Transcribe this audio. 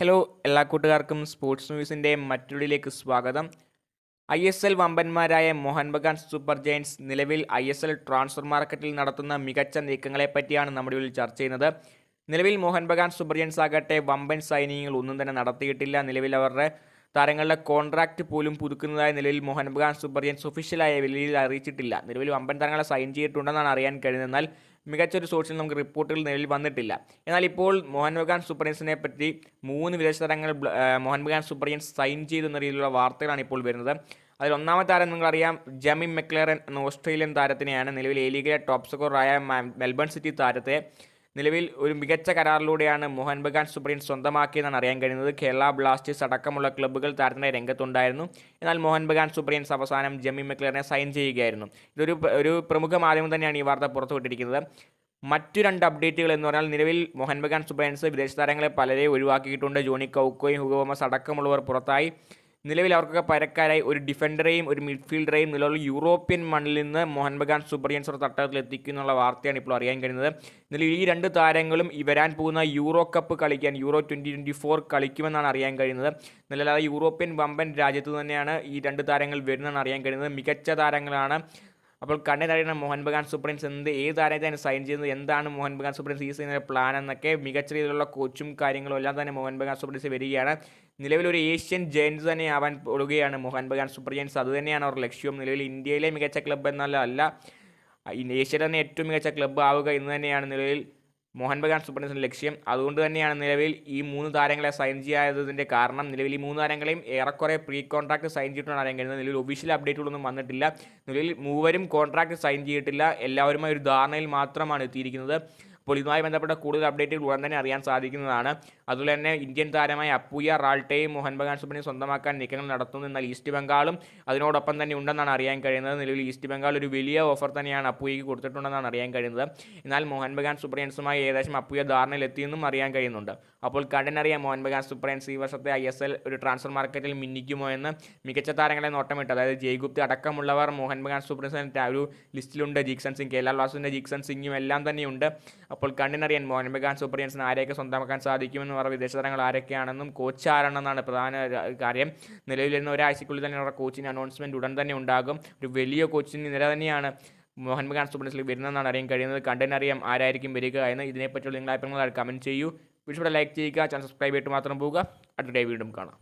Hello എല്ലാ കൂട്ടുകാർക്കും sports ന്യൂസിന്റെ മറ്റൊരിലേക്ക് സ്വാഗതം. ഐ എസ് എൽ വമ്പന്മാരായ മോഹൻ ബഗാൻ സൂപ്പർ ജയൻസ് നിലവിൽ ഐ എസ് എൽ ട്രാൻസ്ഫർ മാർക്കറ്റിൽ നടത്തുന്ന മികച്ച നീക്കങ്ങളെ പറ്റിയാണ് നമ്മുടെ ഉള്ളിൽ ചർച്ച ചെയ്യുന്നത്. നിലവിൽ മോഹൻ ബഗാൻ സൂപ്പർ ജയൻസ് ആകട്ടെ വമ്പൻ സൈനികങ്ങൾ ഒന്നും തന്നെ നടത്തിയിട്ടില്ല. നിലവിൽ അവരുടെ താരങ്ങളുടെ കോൺട്രാക്റ്റ് പോലും പുതുക്കുന്നതായി നിലവിൽ മോഹൻ ബഗാൻ സൂപ്പർ ജയൻസ് ഒഫീഷ്യലായ വിലയിൽ അറിയിച്ചിട്ടില്ല. നിലവിൽ വമ്പൻ താരങ്ങളെ സൈൻ ചെയ്തിട്ടുണ്ടെന്നാണ് അറിയാൻ കഴിയുന്നത് എന്നാൽ മികച്ചൊരു സോഴ്സിൽ നമുക്ക് റിപ്പോർട്ടുകൾ നിലവിൽ വന്നിട്ടില്ല. എന്നാൽ ഇപ്പോൾ മോഹൻ ബഗാൻ സൂപ്പർ ജയൻസിനെ പറ്റി മൂന്ന് വിദേശ താരങ്ങൾ മോഹൻ ബഗാൻ സൂപ്പർജിൻസ് സൈൻ ചെയ്തു എന്ന രീതിയിലുള്ള വാർത്തകളാണ് ഇപ്പോൾ വരുന്നത്. അതിൽ ഒന്നാമത്തെ താരം നിങ്ങളറിയാം ജമി മെക്ലറൻ എന്ന ഓസ്ട്രേലിയൻ താരത്തിനെയാണ് നിലവിൽ എ ലീഗിലെ ടോപ്പ് സ്കോറായ മെൽബൺ സിറ്റി താരത്തെ നിലവിൽ ഒരു മികച്ച കരാറിലൂടെയാണ് മോഹൻ ബഗാൻ സുപ്രീം സ്വന്തമാക്കിയതെന്നാണ് അറിയാൻ കഴിയുന്നത്. കേരള ബ്ലാസ്റ്റേഴ്സ് അടക്കമുള്ള ക്ലബ്ബുകൾ താരത്തിന്റെ രംഗത്തുണ്ടായിരുന്നു. എന്നാൽ മോഹൻ ബഗാൻ സുപ്രീംസ് അവസാനം ജമ്മി മെക്ലറിനെ സൈൻ ചെയ്യുകയായിരുന്നു. ഇതൊരു ഒരു പ്രമുഖ മാധ്യമം തന്നെയാണ് ഈ വാർത്ത പുറത്തുവിട്ടിരിക്കുന്നത്. മറ്റു രണ്ട് അപ്ഡേറ്റുകൾ എന്ന് പറഞ്ഞാൽ നിലവിൽ മോഹൻ ബഗാൻ സൂപ്പർ വിദേശ താരങ്ങളെ പലരെയും ഒഴിവാക്കിയിട്ടുണ്ട്. ജോണി കൗക്കോയും ഹുഗോമസ് അടക്കമുള്ളവർ പുറത്തായി. നിലവിൽ അവർക്കൊക്കെ പരക്കാരായി ഒരു ഡിഫൻഡറെയും ഒരു മിഡ്ഫീൽഡറെയും നിലവിൽ യൂറോപ്യൻ മണ്ണിൽ നിന്ന് മോഹൻ ബഗാൻ സൂപ്പർ ജൻസർ തട്ടകത്തിൽ എത്തിക്കുന്നുള്ള വാർത്തയാണ് ഇപ്പോൾ അറിയാൻ കഴിയുന്നത്. നിലവിൽ ഈ രണ്ട് താരങ്ങളും വരാൻ പോകുന്ന യൂറോ കപ്പ് കളിക്കാൻ യൂറോ ട്വന്റി ട്വന്റി ഫോർ കളിക്കുമെന്നാണ് അറിയാൻ കഴിയുന്നത്. നിലവിൽ യൂറോപ്യൻ വമ്പൻ രാജ്യത്ത് തന്നെയാണ് ഈ രണ്ട് താരങ്ങൾ വരുന്നതെന്ന് അറിയാൻ കഴിയുന്നത്. മികച്ച താരങ്ങളാണ് അപ്പോൾ കണ്ണിനറിയുന്ന മോഹൻ ബഗാൻ സൂപ്രൻസ് എന്ത് ഏത് താരത്തെയാണ് സൈൻ ചെയ്യുന്നത് എന്താണ് മോഹൻ ബഗാൻ സൂപ്രൻസ് ഈ സീസണിലെ പ്ലാൻ എന്നൊക്കെ മികച്ച രീതിയിലുള്ള കോച്ചും കാര്യങ്ങളും എല്ലാം തന്നെ മോഹൻ ബഗാൻ സൂപ്രൻസ് വരികയാണ്. നിലവിലൊരു ഏഷ്യൻ ജയൻസ് തന്നെ ആവാൻ പോവുകയാണ് മോഹൻ ബഗാൻ സൂപ്പർ ജയൻസ് അതുതന്നെയാണ് അവർ ലക്ഷ്യവും. നിലവിൽ ഇന്ത്യയിലെ മികച്ച ക്ലബ്ബ് എന്നല്ല അല്ല ഏഷ്യയിലെ തന്നെ ഏറ്റവും മികച്ച ക്ലബ്ബ് ആവുക എന്ന് തന്നെയാണ് നിലവിൽ മോഹൻ ബഗാൻ സൂപ്പർ കിങ്സിന്റെ ലക്ഷ്യം. അതുകൊണ്ട് തന്നെയാണ് നിലവിൽ ഈ മൂന്ന് താരങ്ങളെ സൈൻ ചെയ്യാത്തതിന്റെ കാരണം. നിലവിൽ ഈ മൂന്ന് താരങ്ങളെയും ഏറെക്കുറെ പ്രീ കോൺട്രാക്ട് സൈൻ ചെയ്തിട്ടുണ്ട് കഴിയുന്നത് നിലവിൽ ഒഫീഷ്യൽ അപ്ഡേറ്റുകളൊന്നും വന്നിട്ടില്ല. നിലവിൽ മൂവരും കോൺട്രാക്ട് സൈൻ ചെയ്തിട്ടില്ല. എല്ലാവരുമായി ഒരു ധാരണയിൽ മാത്രമാണ് എത്തിയിരിക്കുന്നത്. അപ്പോൾ ഇതുമായി ബന്ധപ്പെട്ട കൂടുതൽ അപ്ഡേറ്റുകൾ ഉടൻ തന്നെ അറിയാൻ സാധിക്കുന്നതാണ്. അതുപോലെ തന്നെ ഇന്ത്യൻ താരമായ അപ്പുയ റാൾട്ടെയും മോഹൻ ബഗാൻ സുബിനെ സ്വന്തമാക്കാൻ നീക്കങ്ങൾ നടത്തുന്നു എന്നാൽ ഈസ്റ്റ് ബംഗാളും അതിനോടൊപ്പം തന്നെ ഉണ്ടെന്നാണ് അറിയാൻ കഴിയുന്നത്. നിലവിൽ ഈസ്റ്റ് ബംഗാൾ ഒരു വലിയ ഓഫർ തന്നെയാണ് അപ്പുയയ്ക്ക് കൊടുത്തിട്ടുണ്ടെന്നാണ് അറിയാൻ കഴിയുന്നത്. എന്നാൽ മോഹൻ ബഗാൻ സൂപ്പറിയൻസുമായി ഏകദേശം അപ്പുയ ധാരണയിലെത്തിയെന്നും അറിയാൻ കഴിയുന്നുണ്ട്. അപ്പോൾ കടനറിയാം മോഹൻ ബഗാൻ സൂപ്പറിയൻസ് ഈ വർഷത്തെ ഐ എസ് എൽ ഒരു ട്രാൻസ്ഫർ മാർക്കറ്റിൽ മിന്നിക്കുമോ എന്ന്. മികച്ച താരങ്ങളെ നോട്ടമിട്ട് അതായത് ജയ്ഗുപ്തി അടക്കമുള്ളവർ മോഹൻ ബഗാൻ സൂപ്പറിയൻസിന്റെ ഒരു ലിസ്റ്റിലുണ്ട് ജീക്സൺ സിംഗ് കേരള ബ്ലാസ്റ്റേഴ്സിന്റെ ജീക്സൺ സിംഗും എല്ലാം തന്നെയുണ്ട്. അപ്പോൾ കണ്ണിനറിയാൻ മോഹൻ ബഗാൻ സൂപ്പർ സൂപ്പറിയൻസിന് ആരെയൊക്കെ സ്വന്തമാക്കാൻ സാധിക്കുമെന്ന് പറഞ്ഞ വിദേശ താരങ്ങൾ ആരൊക്കെയാണെന്നും കോച്ച് ആരാണെന്നാണ് പ്രധാന കാര്യം. നിലവിൽ വരുന്ന ഒരാഴ്ചക്കുള്ളിൽ തന്നെ അവരുടെ കോച്ചിന് അനൗൺസ്മെന്റ് ഉടൻ തന്നെ ഉണ്ടാകും. ഒരു വലിയ കോച്ചിന് നില തന്നെയാണ് മോഹൻ ബഗാൻ സൂപ്പർ സൂപ്പറിയൻസിൽ വരുന്നതെന്നാണ് അറിയാൻ കഴിയുന്നത്. കണ്ടനറിയാം ആരായിരിക്കും വരിക എന്ന് ഇതിനെപ്പറ്റിയുള്ള നിങ്ങളുടെ അഭിപ്രായങ്ങൾ കമന്റ് ചെയ്യൂ. വീഡിയോ ലൈക്ക് ചെയ്യുക ചാനൽ സബ്സ്ക്രൈബ് ചെയ്തിട്ട് മാത്രം പോവുക. അടുത്ത വീണ്ടും കാണാം.